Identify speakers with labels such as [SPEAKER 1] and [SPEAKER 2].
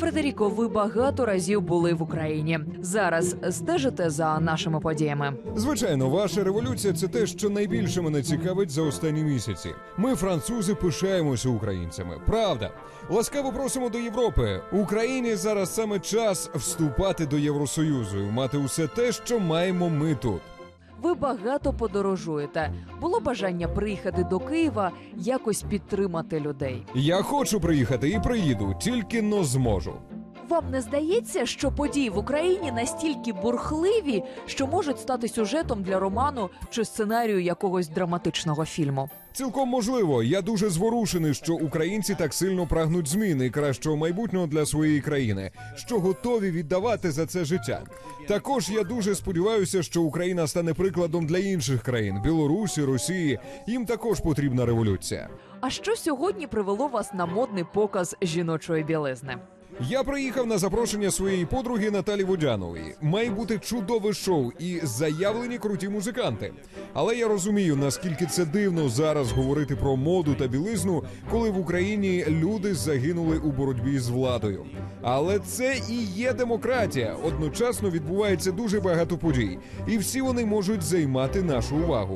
[SPEAKER 1] Фредеріко, ви багато разів були в Україні. Зараз стежите за нашими подіями.
[SPEAKER 2] Звичайно, ваша революція це те, що найбільше мене цікавить за останні місяці. Ми, французи, пишаємося українцями. Правда, ласкаво просимо до Європи. Україні зараз саме час вступати до Євросоюзу і мати усе те, що маємо ми тут.
[SPEAKER 1] Ви багато подорожуєте. Було бажання приїхати до Києва, якось підтримати людей.
[SPEAKER 2] Я хочу приїхати і приїду, тільки но зможу.
[SPEAKER 1] Вам не здається, що події в Україні настільки бурхливі, що можуть стати сюжетом для роману чи сценарію якогось драматичного фільму?
[SPEAKER 2] Цілком можливо. Я дуже зворушений, що українці так сильно прагнуть зміни і кращого майбутнього для своєї країни, що готові віддавати за це життя. Також я дуже сподіваюся, що Україна стане прикладом для інших країн Білорусі, Росії. Їм також потрібна революція.
[SPEAKER 1] А що сьогодні привело вас на модний показ жіночої білизни?
[SPEAKER 2] Я приїхав на запрошення своєї подруги Наталі Водянової. Має бути чудове шоу і заявлені круті музиканти. Але я розумію, наскільки це дивно зараз говорити про моду та білизну, коли в Україні люди загинули у боротьбі з владою. Але це і є демократія. Одночасно відбувається дуже багато подій, і всі вони можуть займати нашу увагу.